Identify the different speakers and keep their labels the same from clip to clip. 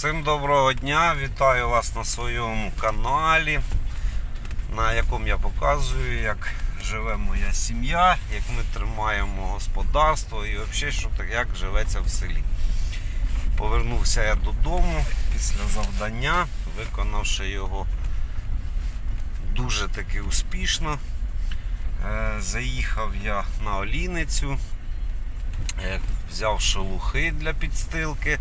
Speaker 1: Всім доброго дня, вітаю вас на своєму каналі, на якому я показую, як живе моя сім'я, як ми тримаємо господарство і взагалі, що так, як живеться в селі. Повернувся я додому після завдання, виконавши його дуже таки успішно. Е, Заїхав я на Оліницю, е, взяв шелухи для підстилки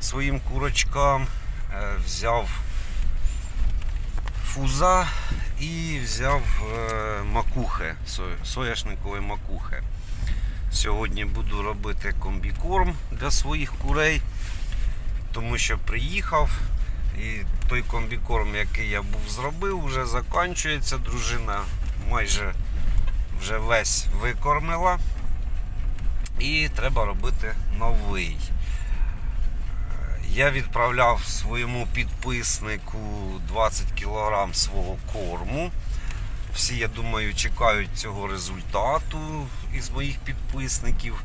Speaker 1: своїм курочкам, е, взяв фуза і взяв е, макухи, со- соняшникові макухи. Сьогодні буду робити комбікорм для своїх курей, тому що приїхав і той комбікорм, який я був зробив, вже закінчується. Дружина майже вже весь викормила. І треба робити новий. Я відправляв своєму підписнику 20 кг свого корму. Всі, я думаю, чекають цього результату із моїх підписників.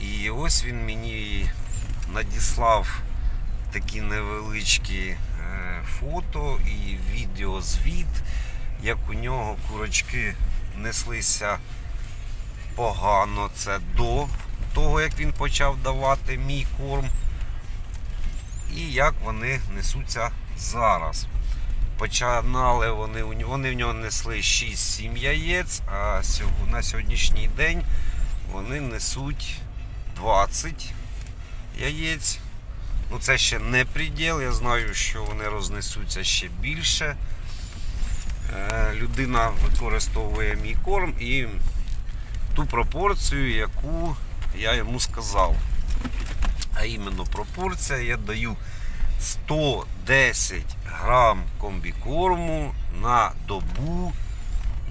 Speaker 1: І ось він мені надіслав такі невеличкі е, фото і відеозвіт, як у нього курочки неслися погано. Це до того, як він почав давати мій корм і як вони несуться зараз. Починали вони, вони в нього несли 6-7 яєць, а на сьогоднішній день вони несуть 20 яєць. Ну це ще не приділ, я знаю, що вони рознесуться ще більше. Е, Людина використовує мій корм і ту пропорцію, яку я йому сказав. А іменно пропорція я даю 110 грам комбікорму на добу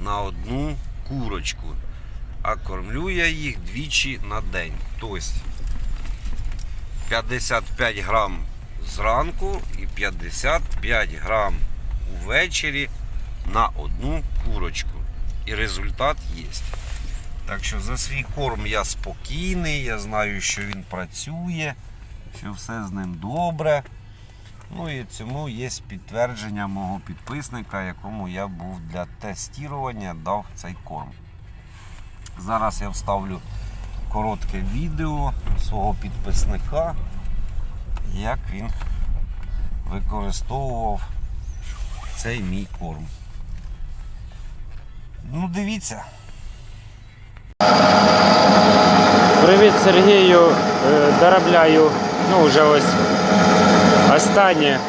Speaker 1: на одну курочку. А кормлю я їх двічі на день. Тобто 55 грам зранку і 55 грам увечері на одну курочку. І результат є. Так що за свій корм я спокійний, я знаю, що він працює, що все з ним добре. Ну і цьому є підтвердження мого підписника, якому я був для тестування дав цей корм. Зараз я вставлю коротке відео свого підписника, як він використовував цей мій корм. Ну, дивіться.
Speaker 2: Привіт Сергію, Е, доробляю, ну вже ось останнє.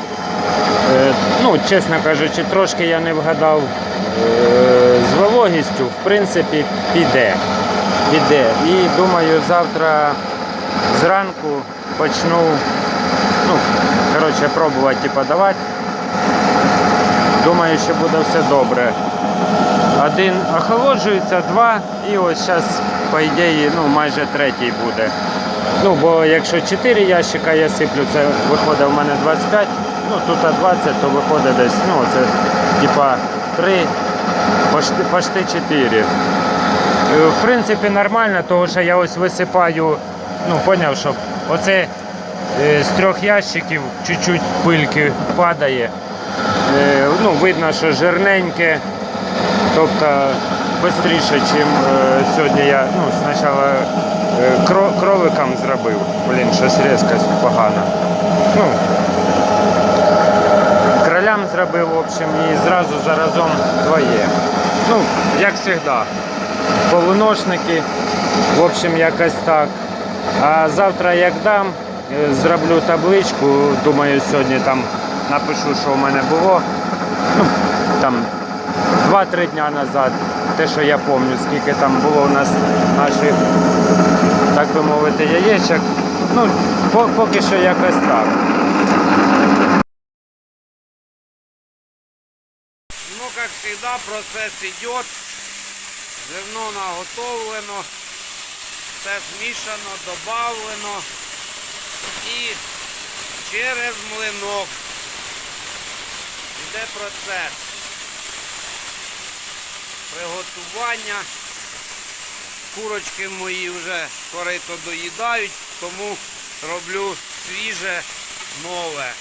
Speaker 2: Е, Ну, чесно кажучи, трошки я не вгадав е, з вологістю, в принципі, піде. піде. І думаю, завтра зранку почну ну, коротше, пробувати подавати. Думаю, що буде все добре. Один охолоджується, два, і ось зараз, по ідеї, ну, майже третій буде. Ну, бо якщо 4 ящика я сиплю, це виходить в мене 25, ну тут 20, то виходить десь, ну, це типа 3, почти, почти 4. Е, В принципі, нормально, тому що я ось висипаю, ну, поняв, що оце е, з трьох ящиків чуть-чуть пильки падає. Е, Ну, видно, що жирненьке. Тобто швидше, ніж сьогодні я ну, спочатку е, кро, кроликам зробив. Блін, щось різкость погана. Ну, кролям зробив, в общем, і зразу заразом двоє. Ну, як завжди. Полуношники, в общем, якось так. А завтра як дам, е, зроблю табличку, думаю, сьогодні там напишу, що в мене було. Ну, там 2-3 дня назад, те, що я пам'ятаю, скільки там було у нас наших, так би мовити, яєчок. Ну, поки що якось так.
Speaker 1: Ну, как всегда, процесс идет. Зерно наготовлено, все змішано, добавлено і через млинок йде процес приготування. Курочки мої вже корито доїдають, тому роблю свіже нове.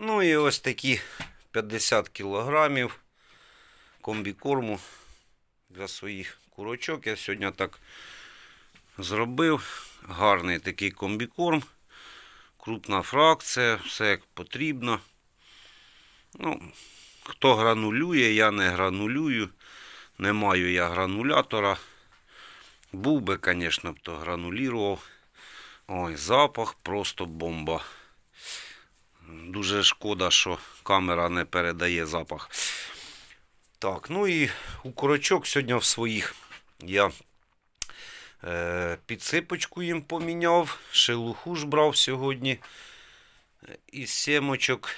Speaker 1: Ну і ось такі 50 кілограмів комбікорму для своїх курочок. Я сьогодні так зробив. Гарний такий комбікорм. Крупна фракція, все як потрібно. Ну, хто гранулює, я не гранулюю. Не маю я гранулятора. Був би, звісно, б то гранулірував. Ой, запах просто бомба. Дуже шкода, що камера не передає запах. Так, ну і у курочок сьогодні в своїх я е, підсипочку їм поміняв, шелуху ж брав сьогодні е, із сімочок.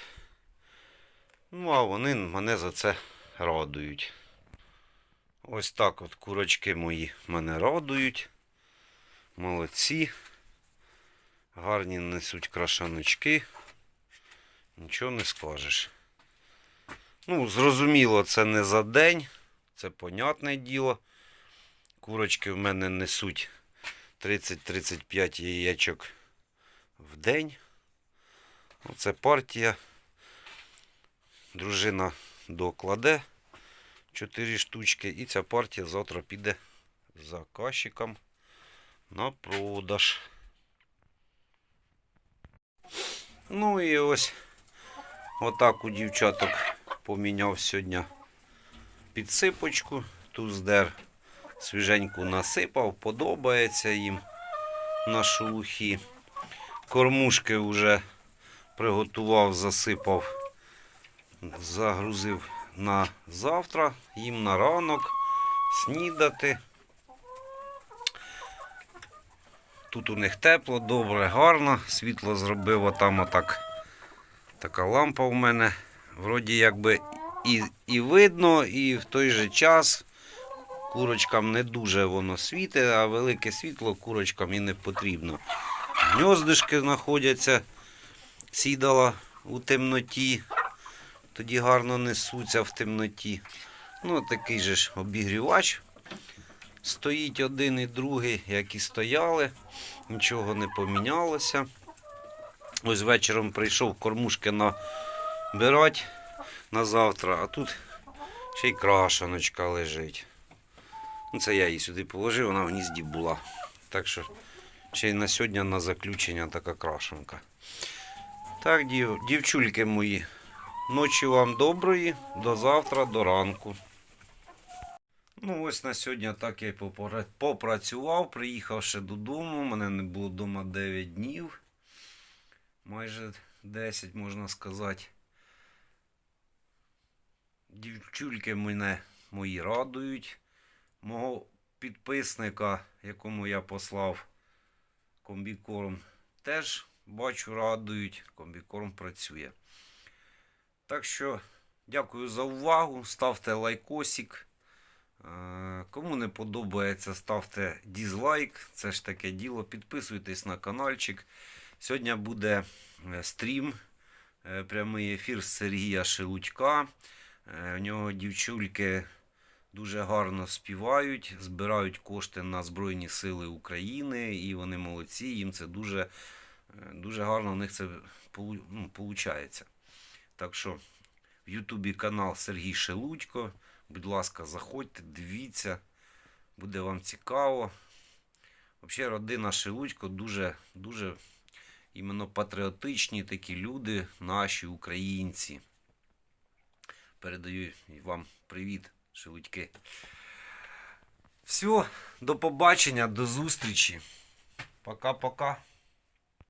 Speaker 1: Ну, а вони мене за це радують. Ось так от курочки мої мене радують. Молодці. Гарні несуть крашаночки. Нічого не скажеш. Ну, зрозуміло, це не за день, це понятне діло. Курочки в мене несуть 30-35 яєчок в день. Оце партія. Дружина докладе 4 штучки. І ця партія завтра піде заказчикам на продаж. Ну і ось отак у дівчаток поміняв сьогодні підсипочку. Туздер свіженьку насипав, подобається їм на шелухі. Кормушки вже приготував, засипав, загрузив на завтра, їм на ранок, снідати. Тут у них тепло, добре, гарно. Світло зробив отам отак. Така лампа у мене. Вроді якби і, і видно, і в той же час курочкам не дуже воно світить, а велике світло курочкам і не потрібно. Гньоздишки знаходяться, сідала у темноті, тоді гарно несуться в темноті. Ну, такий же ж обігрівач. Стоїть один і другий, як і стояли, нічого не помінялося. Ось вечором прийшов кормушки набирати на завтра, а тут ще й крашаночка лежить. Ну, це я її сюди положив, вона в гнізді була. Так що ще й на сьогодні на заключення така крашенка. Так, дів, дівчульки мої, ночі вам доброї, до завтра, до ранку. Ну, ось на сьогодні так я й попрацював, приїхавши додому. Мене не було вдома 9 днів. Майже 10, можна сказати. Дівчульки мене мої радують. Мого підписника, якому я послав комбікорм, теж бачу, радують. Комбікорм працює. Так що, дякую за увагу. Ставте лайкосик. Е, Кому не подобається, ставте дізлайк. Це ж таке діло. Підписуйтесь на каналчик. Сьогодні буде е, стрім, е, прямий ефір з Сергія Шелудька. Е, В нього дівчульки дуже гарно співають, збирають кошти на Збройні Сили України, і вони молодці. Їм це дуже, е, дуже гарно у них це ну, получається. Так що в Ютубі канал Сергій Шелудько. Будь ласка, заходьте, дивіться, буде вам цікаво. Взагалі, родина Шелудько дуже, дуже іменно патріотичні такі люди, наші українці. Передаю вам привіт, Шелудьки. Все, до побачення, до зустрічі. Пока-пока.